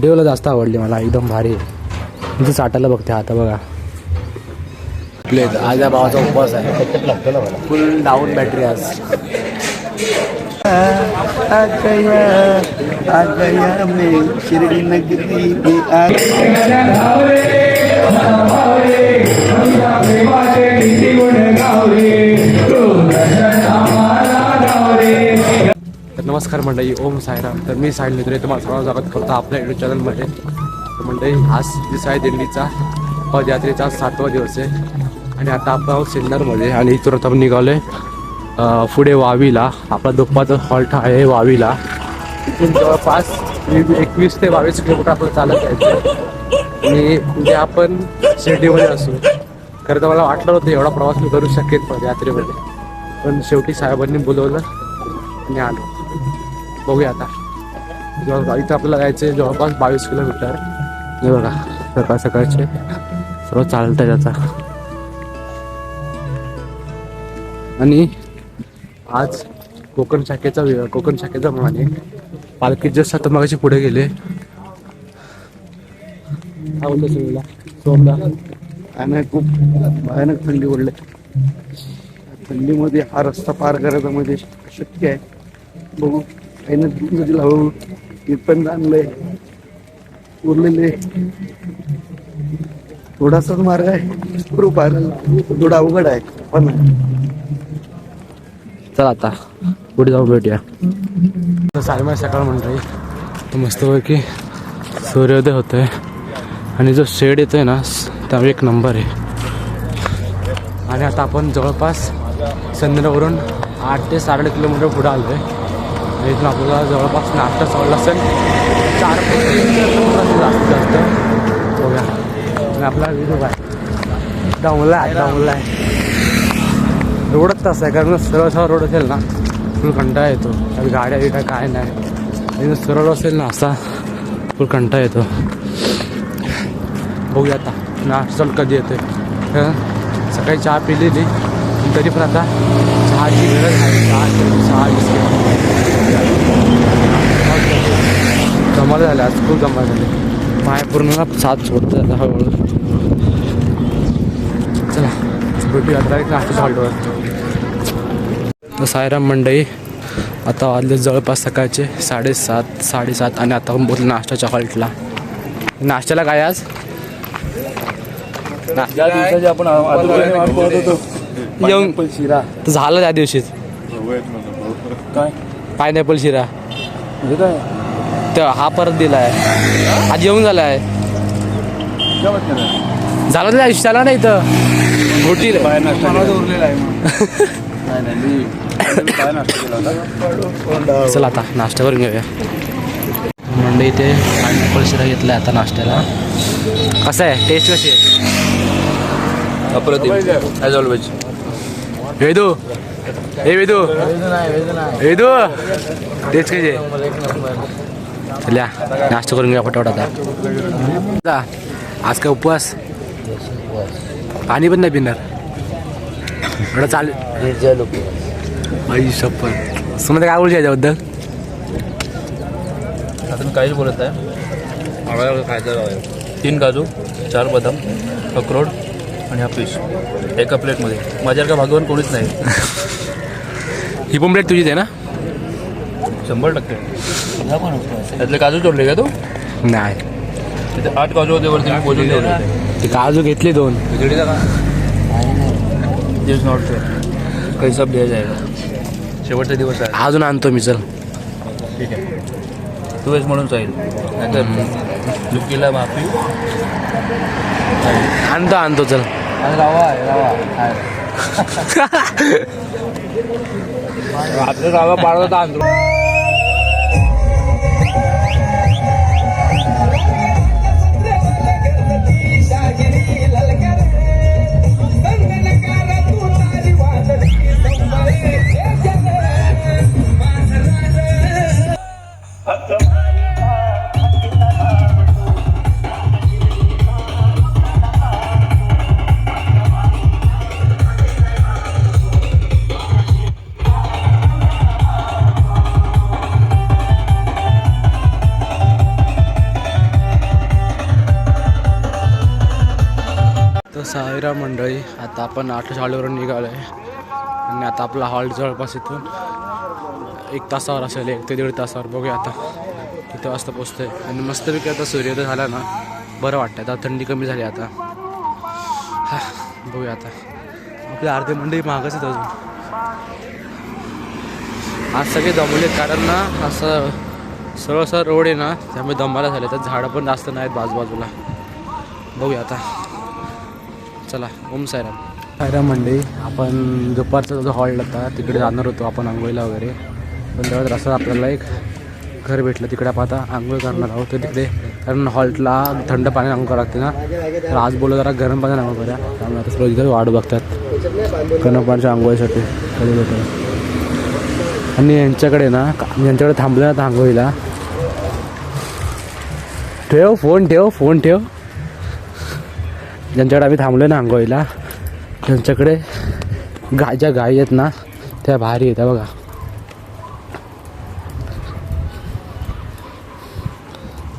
मांडीवला जास्त आवडली मला एकदम भारी म्हणजे चाटायला बघते आता बघा प्लेट आज या भावाचा उपवास आहे फुल डाऊन बॅटरी आज शिरडी नमस्कार मंडळी ओम साईराम. तर मी साहिल नेत्रे तुम्हाला सर्वांना स्वागत करतो आपल्या युट्यूब चॅनलमध्ये तर मंडळी आज दिसाय दिल्लीचा पदयात्रेचा सातवा दिवस आहे. आणि आता आपण आहोत सिन्नरमध्ये आणि इथून आता आपण निघालो आहे पुढे वावीला. आपला दुप्पाचा हॉल्ट आहे वावीला. इथून जवळपास एकवीस ते बावीस किलोमीटर आपल्याला चालत जायचं आणि म्हणजे आपण शिर्डीमध्ये असू. खरं तर मला वाटलं होतं एवढा प्रवास मी करू शकेन पदयात्रेमध्ये. पण शेवटी साहेबांनी बोलवलं आणि आलो. बघूया आता. जवळ इथं आपल्याला जायचं आहे जवळपास बावीस किलोमीटर. हे बघा सकाळ सकाळचे. सर्व चालतं त्याचा आणि आज कोकण शाखेचा वि- कोकण शाखेचा माने पालखी जस्ट आता मगाशी पुढे गेले. हा सोमला. आणि खूप भयानक थंडी ओढले थंडीमध्ये हा रस्ता पार करायचा म्हणजे शक्य आहे. बघू. काही ना नदीला हळूहळू इथपर्यंत आणलंय उरलेले थोडासाच मार्ग आहे आहे थोडा अवघड आहे पण चला आता पुढे जाऊन भेटूया साडेमा सकाळ तर मस्तपैकी सूर्योदय होतोय आणि जो शेड येतोय ना त्यावर एक नंबर आहे आणि आता आपण जवळपास संध्यावरून आठ ते साडे किलोमीटर पुढे आलो आहे आणि इथून आपल्याला जवळपास नाश्ता चालला असेल. चार जास्तीत जास्त. बघा आणि आपला व्हिडिओ आहे डाऊनला आहे डाऊनला आहे. रोडच तसा आहे कारण सरळ सरळ रोड असेल ना फुल कंटाळा येतो. आणि गाड्या बिड्या काय नाही. सरळ असेल ना असा फुल कंटाळा येतो. बघूया आता नाश्ता कधी येतो सकाळी चहा पिलेली. तरी पण आता चहाची गरज आहे. चहा चहा बिस्किट. जमाल झाले आज खूप जमा झाले. पाय पूर्ण साथ सोडतं आता हळूहळू. चला भेटूया आता एक नाश्त्याच्या हॉल्टवर सायराम मंडई आता वाजले जवळपास सकाळचे साडेसात साडेसात आणि आता आपण बोललो नाश्त्याच्या हॉल्टला. नाश्त्याला काय आज? ज्या दिवसाची आपण येऊन पण शिरा. तर झालं त्या दिवशीच. काय? पायनॅपल शिरा. म्हणजे काय? तर हा परत दिला आहे आज येऊन झाला आहे काय वाटतं काय? झालं त्या दिवशी झाला नाही इथं. मोठी काय नाश्ता केला? उरलेला आहे मग. नाही नाही मी मी काय नाश्ता केला होता. चला आता नाश्ता करून घेऊया. म्हणजे इथे पायनॅपल शिरा घेतला आता नाश्त्याला. कसं आहे? टेस्ट कशी आहे? अप्रतिम ॲज ऑलवेज वेदू. हे वेदू. वेदू कशी आहे चल्या नाश्ता करून घ्या फटाफट आता. आज काय उपवास? पाणी पण नाही पिणार. एवढं चालेल आई शपथ. समजा काय बोलू याच्याबद्दल? मी काहीच बोलत आहे खायचं तीन काजू चार बदाम अक्रोड आणि हा फिश एका प्लेटमध्ये. माझ्यासारखं भागवान कोणीच नाही. ही पण प्लेट तुझीच आहे ना? शंभर टक्के. त्यातले काजू तोडले का तू? नाही. तिथे आठ काजू होते वरती मी मोजून ठेवले होते. ते काजू घेतले दोन. इज नॉट फेअर कैसा दिया जाएगा शेवटचा दिवस आहे. अजून आणतो मी चल. ठीक आहे. तू वेज म्हणून जाईल. नाहीतर लुकीला माफी. आणतो आणतो चल. आपलं रावा पाडवता आणतो तर साईरा मंडळी आता आपण आठ शाळेवरून निघालो आहे आणि आता आपला हॉल्ट जवळपास इथून एक तासावर असेल एक ते दीड तासावर. बघूया आता किती वाजता पोचतोय आणि मस्तपैकी आता सूर्योदय झाला ना बरं वाटतं आता थंडी कमी झाली आता. हा बघूया आता. आपली अर्धी मंडळी मागच आहेत अजून. आज सगळे दमवले कारण ना असं सरळ सरळ रोड आहे ना त्यामुळे दमाला झाले. तर झाडं पण जास्त नाहीत बाजूबाजूला. बघूया आता. चला ओम सायराम सायराम मंडई आपण दुपारचा जो हॉल होता तिकडे जाणार होतो आपण आंघोळीला वगैरे. पण तेव्हा असं आपल्याला एक घर भेटलं तिकडे आपण आता आंघोळ करणार आहोत. तिकडे कारण हॉल्टला थंड पाण्याने आंघोळ लागते ना. तर आज बोललो जरा गरम पाण्याने आंघोळ करा त्यामुळे आता सर्व वाट बघतात. कनपाच्या आंघोळीसाठी. कधी भेटेल आणि यांच्याकडे ना यांच्याकडे थांबलं ना आता आंघोळीला. ठेव फोन ठेव फोन ठेव. ज्यांच्याकडे आम्ही थांबलो ना आंघोळीला त्यांच्याकडे गाय ज्या गाय आहेत ना त्या भारी आहेत बघा.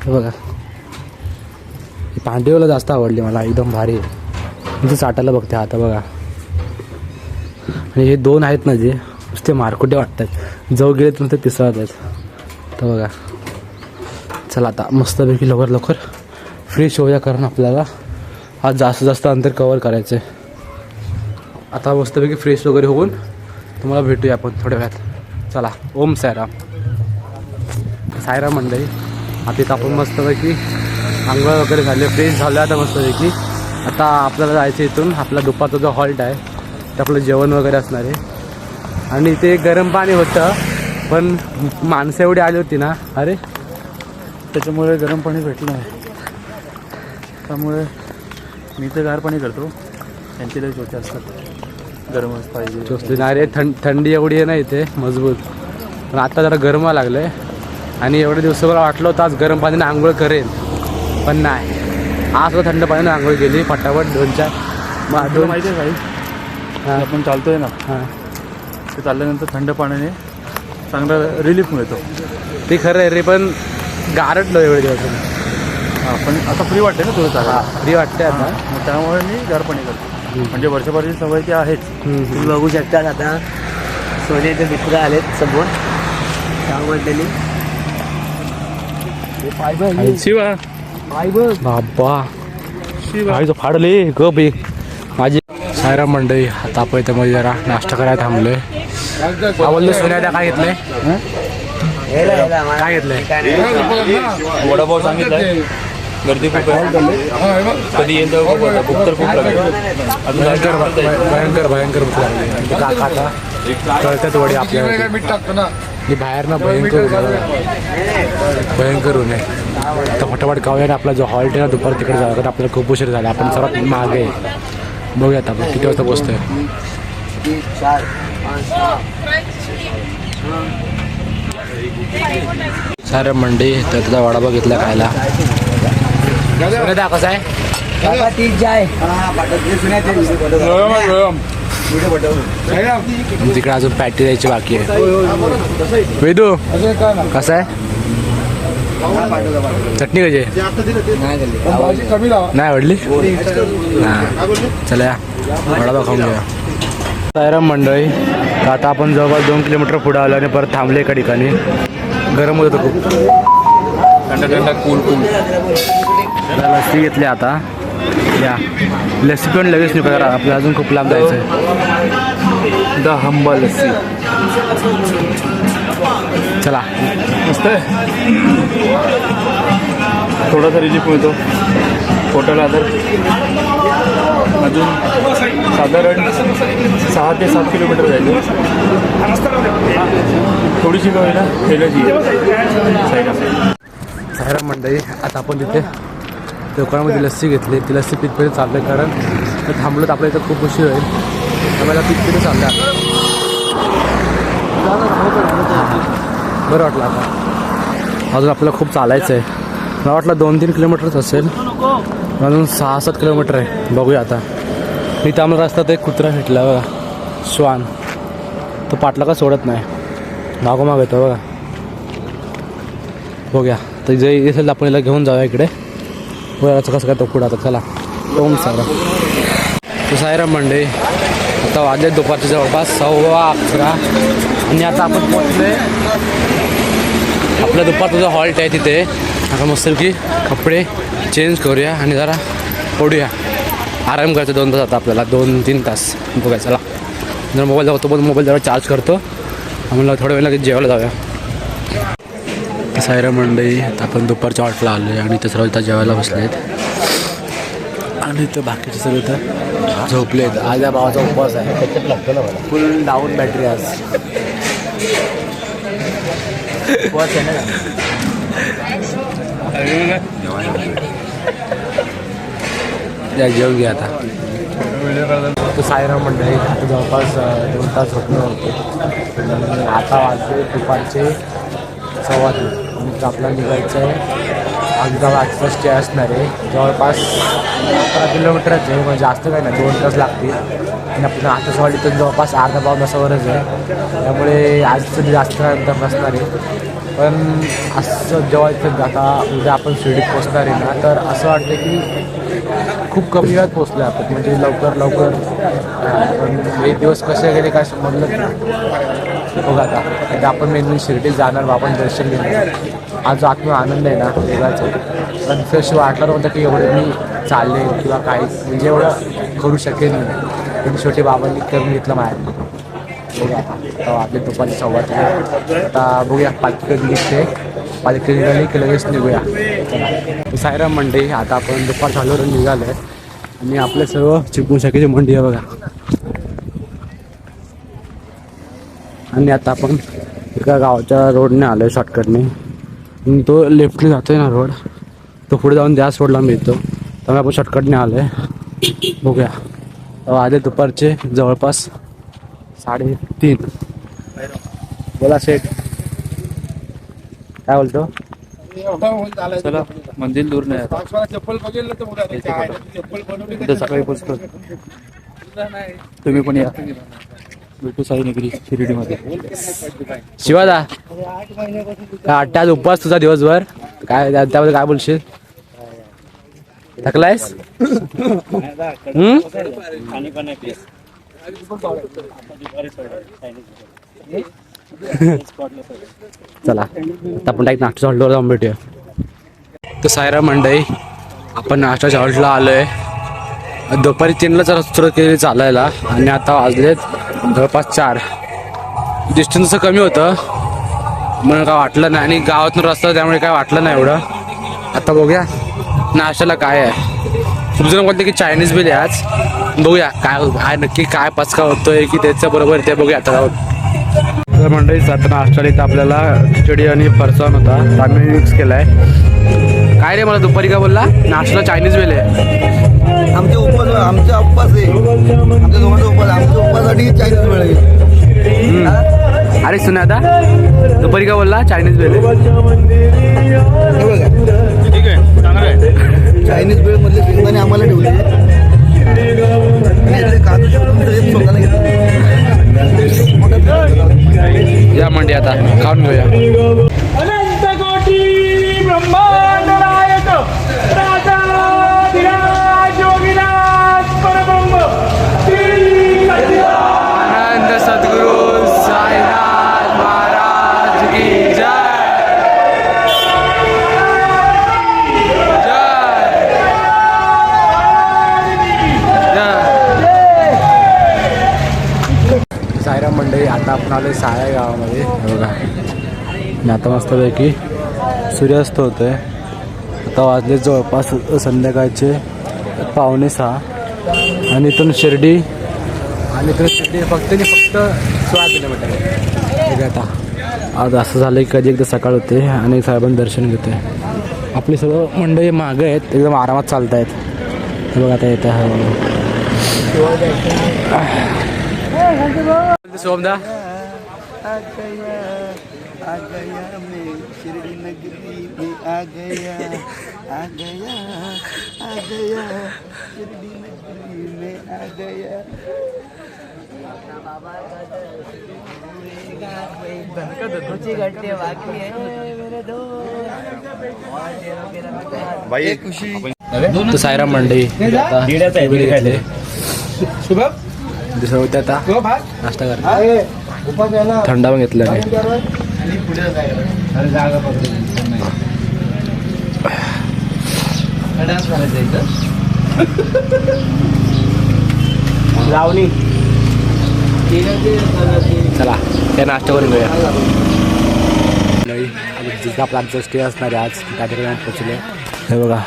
बघा. ही जास्त आवडली मला एकदम भारी आहे. चाटायला बघते आता बघा. आणि हे दोन आहेत ना जे नुसते मारकुटे वाटतात. जाऊ गेले तर ते पिसळत आहेत. तर बघा. चला आता मस्तपैकी लवकर लवकर फ्रेश होऊया कारण आपल्याला. आज जास्त जास्त अंतर कवर करायचं आहे आता मस्तपैकी फ्रेश वगैरे होऊन तुम्हाला भेटूया आपण थोड्या वेळात. चला ओम सायराम सायराम मंडळी आता इथं आपण मस्तपैकी आंघोळ वगैरे झाले फ्रेश झालं आता मस्तपैकी. आता आपल्याला जायचं इथून आपला दुपारचा जो हॉल्ट आहे ते आपलं जेवण वगैरे असणार आहे. आणि ते गरम पाणी होतं पण माणसं एवढी आली होती ना. अरे. त्याच्यामुळे गरम पाणी भेटलं आहे त्यामुळे मी तर गार पाणी करतो. त्यांचे लई छोटे असतात. गरमच पाहिजे. चोचली नाही रे थंड थंडी एवढी आहे ना इथे मजबूत. पण आता जरा गरम लागलं आहे आणि एवढे दिवस मला वाटलं होतं आज गरम पाण्याने आंघोळ करेन. पण नाही. आज सुद्धा थंड पाण्याने आंघोळ केली फटाफट दोन चार. मग दोन माहिती आहे काही हां. आपण चालतोय ना? हां. ते चालल्यानंतर थंड पाण्याने चांगला रिलीफ मिळतो. ते खरं आहे रे पण गारटलो एवढे दिवस. पण आता फ्री वाटते ना तुला चालायला फ्री वाटते आता. मग त्यामुळे मी गार पाणी करतो म्हणजे वर्षभराची सवय ती आहेच. तुम्ही बघू शकता आता. सोन्याचे मित्र आलेत समोर. हम्म. शिवा. बाबा. शिवा. आई तो फाडले ग बे. माझी सायरा मंडळी आपण इथं मध्ये जरा नाश्ता करायला थांबलोय. आवडलं सोन्याला काय घेतलंय? काय घेतलंय? वडापाव सांगितलंय. गर्दी खूप आहे. कधी येईल तेव्हा बघू आता. भूक तर खूप लागेल. अजून भयंकर? भयंकर भयंकर भूक लागली. कळतात वडी आपल्या ही बाहेर ना भयंकर. भयंकर ऊन आहे. तर फटाफट खाऊया आणि आपला जो हॉल्ट आहे ना दुपार तिकडे जाऊ कारण आपल्याला खूप उशीर झाला. आपण सर्वात मागे आहे. बघूयात आपण किती वाजता पोचतोय सारे मंडी तर त्याचा वडापाव घेतला खायला. सोन्या कसा आहे तिकडे अजून पॅटी द्यायची बाकी आहे. वेदू कसं आहे? चटणी कशी आहे? नाही आवडली. हां चला या. वडापाव खाऊन घेऊया. सायराम मंडळी आता आपण जवळपास दोन किलोमीटर पुढे आलो आणि परत थांबले एका ठिकाणी. गरम होत होतं खूप. थंड थंड कूल कूल आता लस्सी घेतली आता. या. लस्सी पण लगेच निघू आपल्याला अजून खूप लांब जायचं आहे द हंबा लस्सी. चला. मस्त आहे. थोडासा रिलीफ मिळतो पोटाला तर अजून साधारण सहा ते सात किलोमीटर जायचं. थोडीशी होईना खेळायची साईडला. सायरा मंडळी आता आपण तिथे दुकानामध्ये लस्सी घेतली. ती लस्सी पितपर्यंत चाललं आहे कारण ते थांबलं तर आपल्या इथं खूप उशीर होईल. त्यामुळे पितपर्यंत चाललं आहे बरं वाटलं आता. अजून आपल्याला खूप चालायचं आहे मला वाटलं दोन तीन किलोमीटरच असेल. अजून सहा सात किलोमीटर आहे. बघूया आता. इथं आम्हाला रस्त्यात एक कुत्रा भेटला बघा. श्वान. तो पाटला का सोडत नाही. मागोमाग येतो बघा. बघूया. तर जे असेल आपण याला घेऊन जाऊया इकडे. बघायचं कसं काय तो पुढं आता चला. ओम सारा तो सायरा मंडई आता वाजले दुपारच्या जवळपास सव्वा अकरा. आणि आता आपण पोहोचले आपला दुपारचा जो हॉल्ट आहे तिथे. आता मस्त की कपडे चेंज करूया आणि जरा पडूया. आराम करायचं दोन तास आता आपल्याला दोन तीन तास. बघायचा चला. जर मोबाईल जातो पण मोबाईल जरा चार्ज करतो. आम्हाला थोड्या वेळ लगेच जेवायला जाऊया. सायरा मंडई आता आपण दुपारच्या वाटला आलो आहे आणि ते सर्व इथं जेवायला बसले आहेत आणि ते बाकीचे सर्व इथं झोपले आहेत आज या भावाचा उपवास आहे. फुल डाऊन बॅटरी आज. या जेवण घ्या आता. तो मंडळी आता जवळपास दोन तास झोपलो होते. आता वाजले दुपारचे सव्वा तीन. आणि आपला आपल्याला निघायचं आहे. अहमदाबादचा स्टे असणार आहे जवळपास अकरा किलोमीटरच आहे म्हणजे जास्त काही नाही दोन तास लागतील. आणि आपण तर जवळपास अर्धा पाऊन तासावरच आहे. त्यामुळे आजचं जास्त अंतर नसणार आहे. पण असं जेव्हा इथं आता उद्या आपण शिर्डीत पोचणार आहे ना तर असं वाटतं की खूप कमी वेळात पोचलो आपण म्हणजे लवकर लवकर. पण एक दिवस कसे गेले काय समजलं नाही. बघा आता. आपण मेन शिर्डीत जाणार बा, आपण दर्शन घेणार. आज जो आत्म आनंद आहे ना वेगळाच आहे. पण तशी वाटलं नव्हतं की एवढं मी चालले किंवा काही म्हणजे एवढं करू शकेन मी. पण शेवटी बाबांनी करून घेतलं माझ्या. बघा आता. आपले दुपारी सव्वा आता बघूया पालखी कधी निघते. पालखीला निघाली की लगेच निघूया. सायराम मंडई आता आपण दुपार चालूवर निघालो आहे आणि आपले सर्व चिपकू शाखेची मंडी आहे बघा. आणि आता आपण एका गावाच्या रोडने आलो आहे शॉर्टकटने आणि तो लेफ्टने आहे ना रोड तो पुढे जाऊन त्याच रोडला मिळतो. त्यामुळे आपण शॉर्टकटने आलो आहे बघूया. आले दुपारचे जवळपास साडेतीन. बोला शेठ. काय बोलतो? चला मंदिर दूर नाही. चप्पल बघितलं तर सकाळी पोचतो तुम्ही पण या. भेटू साई नगरी शिर्डीमध्ये. शिवादा काय वाटतं आज उपवास तुझा दिवसभर? काय त्या- त्याबद्दल काय बोलशील? थकलायस? हम्म? चला आता आपण डायरेक्ट नाश्ता हॉल्टवर जाऊन भेटूया. तर सायरा मंडई आपण नाश्ताच्या हॉल्टला आलोय. दुपारी तीनला जरा सुरुवात केली चालायला आणि आता वाजलेत जवळपास चार. डिस्टन्स कमी होतं. म्हणून काय वाटलं नाही आणि गावातून रस्ता त्यामुळे काय वाटलं नाही एवढं. आता बघूया. नाश्त्याला काय आहे. खूप जण बोलते की चायनीज बिल आहे आज. बघूया काय नक्की काय पचका होतोय की त्याच्या बरोबर ते बघूया आता तर मंडळी आता नाश्त्याला इथं आपल्याला खिचडी आणि फरसाण होता. तो आम्ही मिक्स केलाय. काय रे मला दुपारी काय बोलला? नाश्त्याला चायनीज बिल आहे. आमचे उपवास आमचा उपवास आहे. आमच्या दोघांचा उपवास आमच्या उपवासाठी चाळीस मिळेल अरे सुना आता. दुपारी काय बोलला? चायनीज आहे. हे बघा. ठीक आहे. आहे. चायनीज बेळ मधले शेंगदाणे आम्हाला ठेवले. काजू मोठं या मंडी आता आता साया गावामध्ये बघा. आता मस्तपैकी सूर्यास्त होतोय. आता वाजले जवळपास संध्याकाळचे पावणे सहा. आणि इथून शिर्डी आणि इथून शिर्डी फक्त आणि फक्त सोळा किलोमीटर आहे. आता. आज असं झालं की कधी एकदा सकाळ होते आणि साहेबांनी दर्शन घेते आपली सर्व मंडळी मागं आहेत एकदम आरामात चालत आहेत बघा आता येत. आहे सोमदा आ गया आ गया मैं शिरडी नगरी में आ गया आ गया आ गया शिरडी नगरी में आ गया। भाई खुशी। तर सायराम मंडई घेतले दुसरं होते नाश्ता कर थंडा पण घेतला नाही. लावणी. चला त्या नाश्ता करून घेऊया. नाही जिथं आपला आमचं स्टे असणार आहे आज. त्या ठिकाणी पोचले हे बघा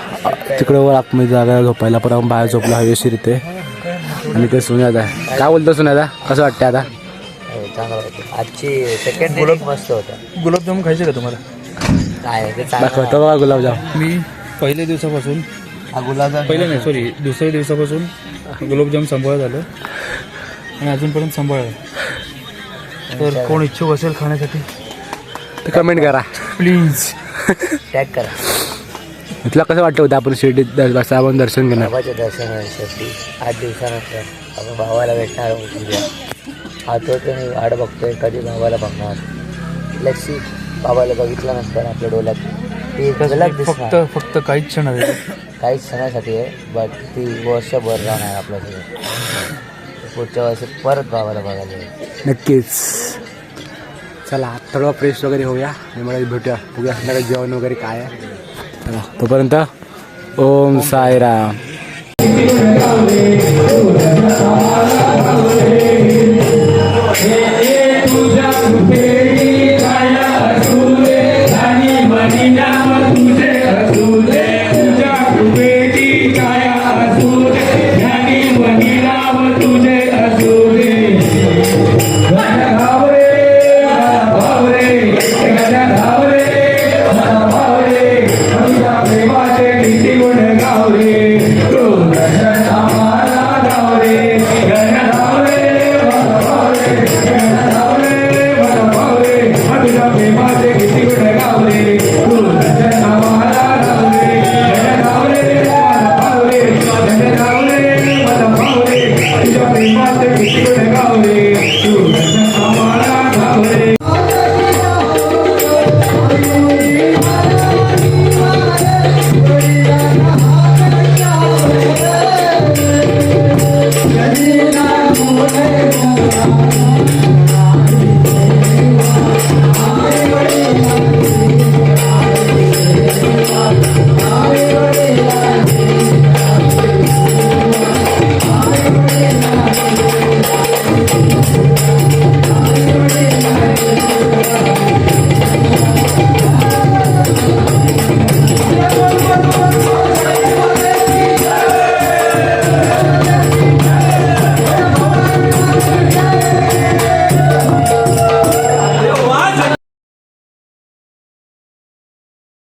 तिकडे वर आतमध्ये जागा झोपायला आपण बाहेर झोपला हवेशीर इथे. आणि ते सुन्यात आहे. काय बोलतो सुन्यादा कसं वाटतं आता? चांगलं होतं. आजची सेकंड इनिंग मस्त होता. गुलाबजामुन खायचे का तुम्हाला? काय ते चांगलं दाखवतो बघा गुलाबजाम. मी पहिल्या दिवसापासून हा गुलाबजाम पहिल्या नाही सॉरी दुसऱ्या दिवसापासून गुलाबजाम सांभाळ झालं आणि अजूनपर्यंत सांभाळ आहे तर कोण इच्छुक असेल खाण्यासाठी? तर कमेंट करा. प्लीज टॅग करा. तुला कसं वाटतं होतं आपण शिर्डीत दर- आपण दर्शन घेणार? बाबाच्या दर्शनासाठी आठ दिवसानंतर आपण भावाला भेटणार आहोत उद्या. आठवतो मी वाट बघतोय कधी भावाला बघणार. लक्ष्मी बाबाला बघितल्यानंतर आपल्या डोळ्यात ती फक्त फक्त काहीच क्षण काहीच क्षणासाठी आहे बट ती वर्षभर राहणार आपल्यासोबत. पुढच्या वर्षी परत भावाला बघायला नक्कीच. चला थोडं फ्रेश वगैरे होऊया आणि मला भेटूया. बघूया संध्याकाळी जेवण वगैरे काय आहे. चला तोपर्यंत ओम साईराम. Yeah.